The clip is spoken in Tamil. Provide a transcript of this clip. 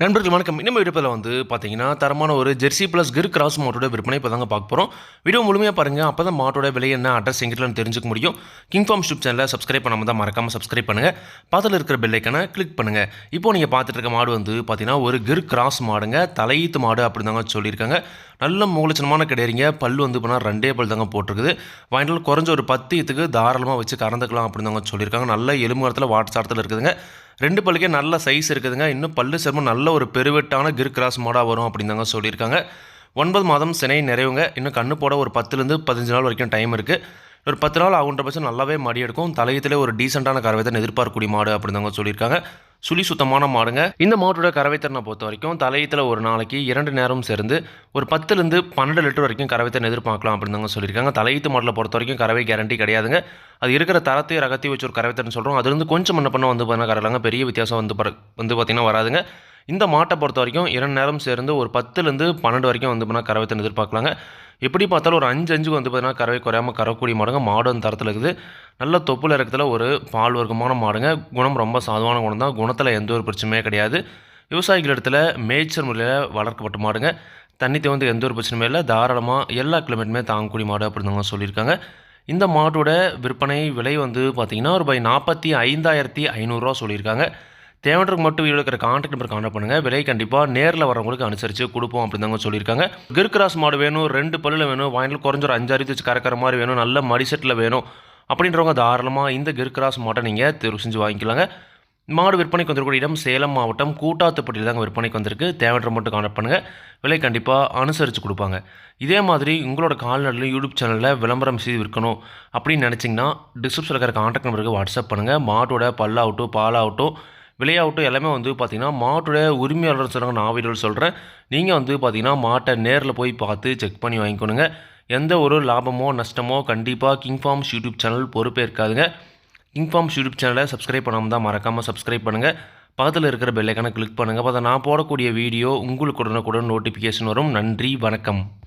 நண்பர்கள் வணக்கம். இன்னும் விடுப்பில் வந்து பார்த்தீங்கன்னா தரமான ஒரு ஜெர்சி ப்ளஸ் கிர் கிராஸ் மாட்டோட விற்பனை இப்போ தாங்க பார்க்க போகிறோம் வீடியோ முழுமையாக பாருங்கள் அப்போ தான் மாட்டோட விலை என்ன அட்ரஸ் எங்கிட்டலாம் தெரிஞ்சுக்க முடியும். கிங் ஃபார்ம் ஷூப் சேனலை சப்ஸ்கிரைப் பண்ணாமல் தான் மறக்காமல் சப்ஸ்கிரைப் பண்ணுங்கள் பக்கத்தில் இருக்கிற பெல்லைக்கான கிளிக் பண்ணுங்கள் இப்போ நீங்கள் பார்த்துட்டு இருக்க மாடு வந்து பார்த்தீங்கன்னா ஒரு கிர் கிராஸ் மாடுங்க. தலையீத்து மாடு அப்படி தாங்க சொல்லியிருக்காங்க. நல்ல மூலச்சனமான கிடையாதுங்க பல் வந்து இப்போ ரெண்டே பல் தாங்க போட்டிருக்குது. வாங்கிட்டு குறைஞ்ச ஒரு பத்து இதுக்கு தாராளமாக வச்சு கறந்துக்கலாம் அப்படின்னு தாங்க சொல்லியிருக்காங்க. நல்ல எலும்புறத்தில் வாட்ஸ்ஆரத்தில் இருக்குதுங்க. ரெண்டு பல்லுக்கே நல்ல சைஸ் இருக்குதுங்க. இன்னும் பல்லு சர்மம் நல்ல ஒரு பெருவெட்டான கிர் கிராஸ் மாடாக வரும் அப்படின்னு தாங்க சொல்லியிருக்காங்க. ஒன்பது மாதம் சினை நிறைவுங்க. இன்னும் கண்ணு போட ஒரு பத்துலேருந்து பதினஞ்சு நாள் வரைக்கும் டைம் இருக்குது ஒரு பத்து நாள் ஆகுன்ற பட்சம் நல்லாவே மடி எடுக்கும். தலையத்திலே ஒரு டீசெண்டான கறவை தான் எதிர்பார்க்கக்கூடிய மாடு அப்படின்னு தாங்க சொல்லியிருக்காங்க. சுழி சுத்தமான மாடுங்க. இந்த மாட்டோட கறவைத்திறனை பொறுத்த வரைக்கும் தலையத்தில் ஒரு நாளைக்கு இரண்டு நேரம் சேர்ந்து ஒரு பத்துலேருந்து பன்னெண்டு லிட்டர் வரைக்கும் கறவைத்திறன் எதிர்பார்க்கலாம் அப்படின்னு சொல்லியிருக்காங்க. தலையீத்து மாடலை பொறுத்த வரைக்கும் கறவை கேரண்டி கிடையாதுங்க. அது இருக்கிற தரத்தையும் ரகத்தையும் வச்சு ஒரு கறவைத்திறன் சொல்கிறோம் அதுலேருந்து கொஞ்சம் என்ன பண்ண வந்து பார்த்தீங்கன்னா கறலாங்க பெரிய வித்தியாசம் வந்து வந்து பார்த்திங்கன்னா வராதுங்க. இந்த மாட்டை பொறுத்த வரைக்கும் இரண்டு நேரம் சேர்ந்து ஒரு பத்துலேருந்து பன்னெண்டு வரைக்கும் வந்து பார்த்தீங்கன்னா கறவைத்திறன் எதிர்பார்க்கலாங்க. எப்படி பார்த்தாலும் ஒரு அஞ்சு அஞ்சுக்கு வந்து பார்த்தீங்கன்னா கறவை குறையாமல் கறக்கூடிய மாடுங்க. மாடு அந்த தரத்தில் இருக்குது. நல்ல தொப்புல இறக்கத்தில் ஒரு பால் வர்க்கமான மாடுங்க. குணம் ரொம்ப சாதுவான குணம் தான் குணத்தில் எந்த ஒரு பிரச்சனையுமே கிடையாது. விவசாயிகள் இடத்துல மேய்ச்சல் முறையில் வளர்க்கப்பட்ட மாடுங்க. தண்ணி வந்து எந்த ஒரு பிரச்சனையுமே இல்லை. தாராளமாக எல்லா கிலோமீட்டருமே தாங்கக்கூடிய மாடு அப்படின்னு சொல்லியிருக்காங்க. இந்த மாட்டோட விற்பனை விலை வந்து பார்த்திங்கன்னா ரூபாய் நாற்பத்தி ஐந்தாயிரத்தி ஐநூறுரூவா சொல்லியிருக்காங்க. தேவைன்றதுக்கு மட்டும் வீடியோ இருக்கிற கான்டாக்ட் நம்பர் கான்டாக்ட் பண்ணுங்கள் விலை கண்டிப்பாக நேரில் வரவங்களுக்கு அனுசரித்து கொடுப்போம் அப்படின்னு சொல்லியிருக்காங்க. கிர்கிராஸ் மாடு வேணும் ரெண்டு பல்லில் வேணும் வாங்கிட்டு குறைஞ்ச ஒரு அஞ்சாறு வச்சு கறக்கிற மாதிரி வேணும் நல்ல மடிசெட்டில் வேணும். அப்படின்றவங்க தாராளமாக இந்த கிர் கிராஸ் மாட்டை நீங்கள் தேர்வு செஞ்சு வாங்கிக்கலாங்க. மாடு விற்பனைக்கு வந்திருக்கூடிய இடம் சேலம் மாவட்டம் கூட்டாத்துப்பட்டியில் தாங்க விற்பனைக்கு வந்திருக்கு. தேவைன்ற மட்டும் கான்டக்ட் பண்ணுங்கள் விலை கண்டிப்பாக அனுசரித்து கொடுப்பாங்க. இதே மாதிரி உங்களோட கால்நடையில் யூடியூப் சேனலில் விளம்பரம் செய்து விற்கணும் அப்படின்னு நினச்சிங்கன்னா டிஸ்கிரிப்ஷனில் இருக்கிற கான்டாக்ட் நம்பருக்கு வாட்ஸ்அப் பண்ணுங்கள் மாட்டோட பல்லாகட்டும் பாலாகட்டும் விலையாகட்டும் எல்லாமே வந்து பார்த்திங்கன்னா மாட்டோட உரிமையாளர் சொல்கிறாங்க நான் வீடியோவில் சொல்கிறேன் நீங்கள் வந்து பார்த்திங்கன்னா மாட்டை நேரில் போய் பார்த்து செக் பண்ணி வாங்கிக்கணுங்க. எந்த ஒரு லாபமோ நஷ்டமோ கண்டிப்பாக கிங் ஃபார்ம்ஸ் யூடியூப் சேனல் பொறுப்பே இருக்காதுங்க கிங் ஃபார்ம்ஸ் யூடியூப் சேனலை சப்ஸ்கிரைப் பண்ணாமல் தான் மறக்காமல் சப்ஸ்கிரைப் பண்ணுங்கள் பக்கத்தில் இருக்கிற பெல்லைக்கான கிளிக் பண்ணுங்கள் அப்போ நான் போடக்கூடிய வீடியோ உங்களுக்கு உடனுக்குடன் நோட்டிஃபிகேஷன் வரும். நன்றி வணக்கம்.